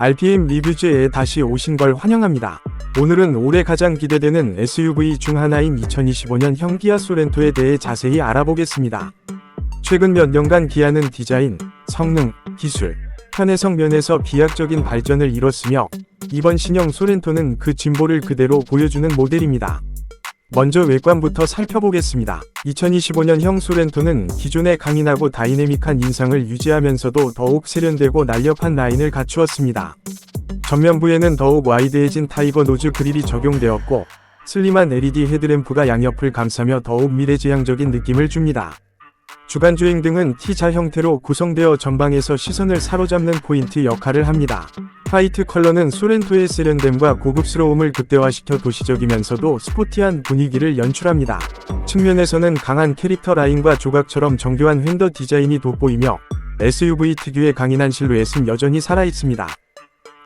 RPM 리뷰즈에 다시 오신 걸 환영합니다. 오늘은 올해 가장 기대되는 SUV 중 하나인 2025년 형 기아 소렌토에 대해 자세히 알아보겠습니다. 최근 몇 년간 기아는 디자인, 성능, 기술, 편의성 면에서 비약적인 발전을 이뤘으며 이번 신형 소렌토는 그 진보를 그대로 보여주는 모델입니다. 먼저 외관부터 살펴보겠습니다. 2025년형 소렌토는 기존의 강인하고 다이내믹한 인상을 유지하면서도 더욱 세련되고 날렵한 라인을 갖추었습니다. 전면부에는 더욱 와이드해진 타이거 노즈 그릴이 적용되었고 슬림한 LED 헤드램프가 양옆을 감싸며 더욱 미래지향적인 느낌을 줍니다. 주간주행 등은 T자 형태로 구성되어 전방에서 시선을 사로잡는 포인트 역할을 합니다. 화이트 컬러는 소렌토의 세련됨과 고급스러움을 극대화시켜 도시적이면서도 스포티한 분위기를 연출합니다. 측면에서는 강한 캐릭터 라인과 조각처럼 정교한 휀더 디자인이 돋보이며 SUV 특유의 강인한 실루엣은 여전히 살아있습니다.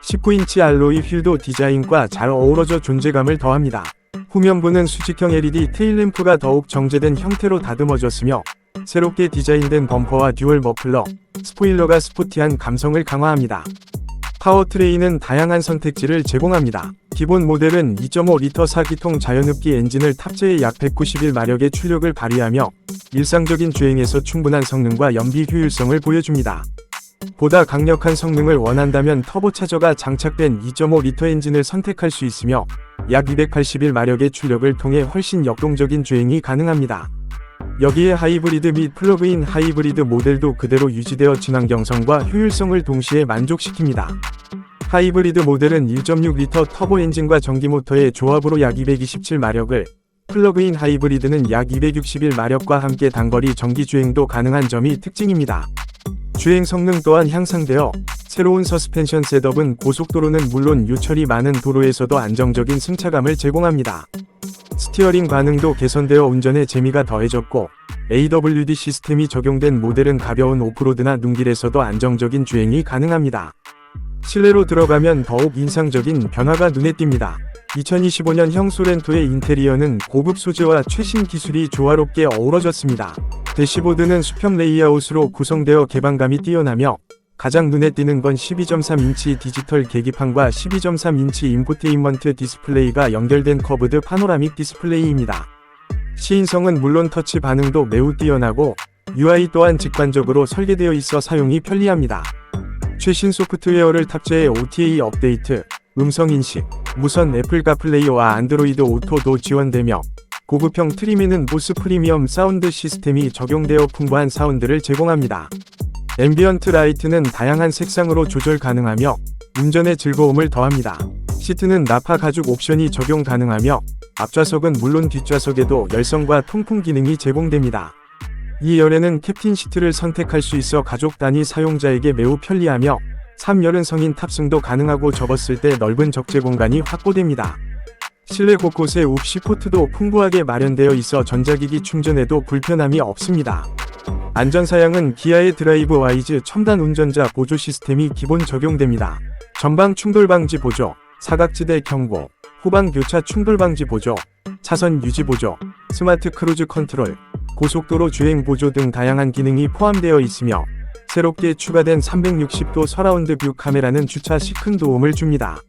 19인치 알로이 휠도 디자인과 잘 어우러져 존재감을 더합니다. 후면부는 수직형 LED 테일램프가 더욱 정제된 형태로 다듬어졌으며 새롭게 디자인된 범퍼와 듀얼 머플러, 스포일러가 스포티한 감성을 강화합니다. 파워트레인은 다양한 선택지를 제공합니다. 기본 모델은 2.5리터 4기통 자연흡기 엔진을 탑재해 약 191마력의 출력을 발휘하며 일상적인 주행에서 충분한 성능과 연비 효율성을 보여줍니다. 보다 강력한 성능을 원한다면 터보차저가 장착된 2.5리터 엔진을 선택할 수 있으며 약 281마력의 출력을 통해 훨씬 역동적인 주행이 가능합니다. 여기에 하이브리드 및 플러그인 하이브리드 모델도 그대로 유지되어 친환경성과 효율성을 동시에 만족시킵니다. 하이브리드 모델은 1.6리터 터보 엔진과 전기 모터의 조합으로 약 227마력을, 플러그인 하이브리드는 약 261마력과 함께 단거리 전기 주행도 가능한 점이 특징입니다. 주행 성능 또한 향상되어 새로운 서스펜션 셋업은 고속도로는 물론 유철이 많은 도로에서도 안정적인 승차감을 제공합니다. 스티어링 반응도 개선되어 운전의 재미가 더해졌고 AWD 시스템이 적용된 모델은 가벼운 오프로드나 눈길에서도 안정적인 주행이 가능합니다. 실내로 들어가면 더욱 인상적인 변화가 눈에 띕니다. 2025년 형 소렌토의 인테리어는 고급 소재와 최신 기술이 조화롭게 어우러졌습니다. 대시보드는 수평 레이아웃으로 구성되어 개방감이 뛰어나며 가장 눈에 띄는 건 12.3인치 디지털 계기판과 12.3인치 인포테인먼트 디스플레이가 연결된 커브드 파노라믹 디스플레이입니다. 시인성은 물론 터치 반응도 매우 뛰어나고 UI 또한 직관적으로 설계되어 있어 사용이 편리합니다. 최신 소프트웨어를 탑재해 OTA 업데이트, 음성 인식, 무선 애플 카플레이와 안드로이드 오토도 지원되며 고급형 트림에는 보스 프리미엄 사운드 시스템이 적용되어 풍부한 사운드를 제공합니다. 앰비언트 라이트는 다양한 색상으로 조절 가능하며 운전의 즐거움을 더합니다. 시트는 나파 가죽 옵션이 적용 가능하며 앞좌석은 물론 뒷좌석에도 열선과 통풍 기능이 제공됩니다. 이 열에는 캡틴 시트를 선택할 수 있어 가족 단위 사용자에게 매우 편리하며 3열은 성인 탑승도 가능하고 접었을 때 넓은 적재 공간이 확보됩니다. 실내 곳곳에 옵시 포트도 풍부하게 마련되어 있어 전자기기 충전에도 불편함이 없습니다. 안전사양은 기아의 드라이브 와이즈 첨단 운전자 보조 시스템이 기본 적용됩니다. 전방 충돌 방지 보조, 사각지대 경고, 후방 교차 충돌 방지 보조, 차선 유지 보조, 스마트 크루즈 컨트롤, 고속도로 주행 보조 등 다양한 기능이 포함되어 있으며 새롭게 추가된 360도 서라운드 뷰 카메라는 주차 시큰 도움을 줍니다.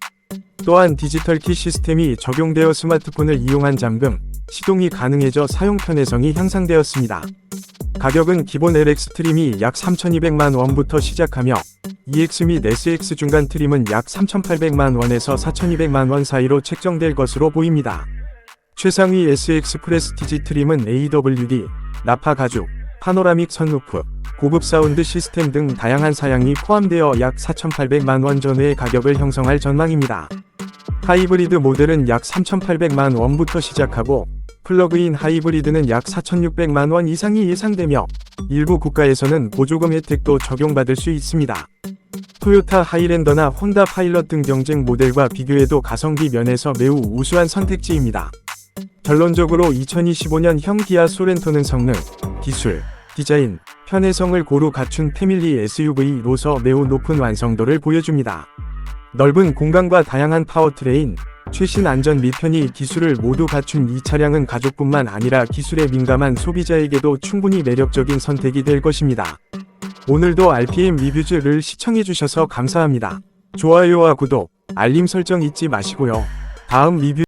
또한 디지털 키 시스템이 적용되어 스마트폰을 이용한 잠금, 시동이 가능해져 사용 편의성이 향상되었습니다. 가격은 기본 LX 트림이 약 3,200만 원부터 시작하며 EX 및 SX 중간 트림은 약 3,800만 원에서 4,200만 원 사이로 책정될 것으로 보입니다. 최상위 SX 프레스티지 트림은 AWD, 나파 가죽, 파노라믹 선루프, 고급 사운드 시스템 등 다양한 사양이 포함되어 약 4,800만 원 전후의 가격을 형성할 전망입니다. 하이브리드 모델은 약 3,800만 원부터 시작하고 플러그인 하이브리드는 약 4,600만 원 이상이 예상되며 일부 국가에서는 보조금 혜택도 적용받을 수 있습니다. 토요타 하이랜더나 혼다 파일럿 등 경쟁 모델과 비교해도 가성비 면에서 매우 우수한 선택지입니다. 결론적으로 2025년 형 기아 소렌토는 성능, 기술, 디자인, 편의성을 고루 갖춘 패밀리 SUV로서 매우 높은 완성도를 보여줍니다. 넓은 공간과 다양한 파워트레인, 최신 안전 및 편의 기술을 모두 갖춘 이 차량은 가족뿐만 아니라 기술에 민감한 소비자에게도 충분히 매력적인 선택이 될 것입니다. 오늘도 RPM 리뷰즈를 시청해주셔서 감사합니다. 좋아요와 구독, 알림 설정 잊지 마시고요. 다음 리뷰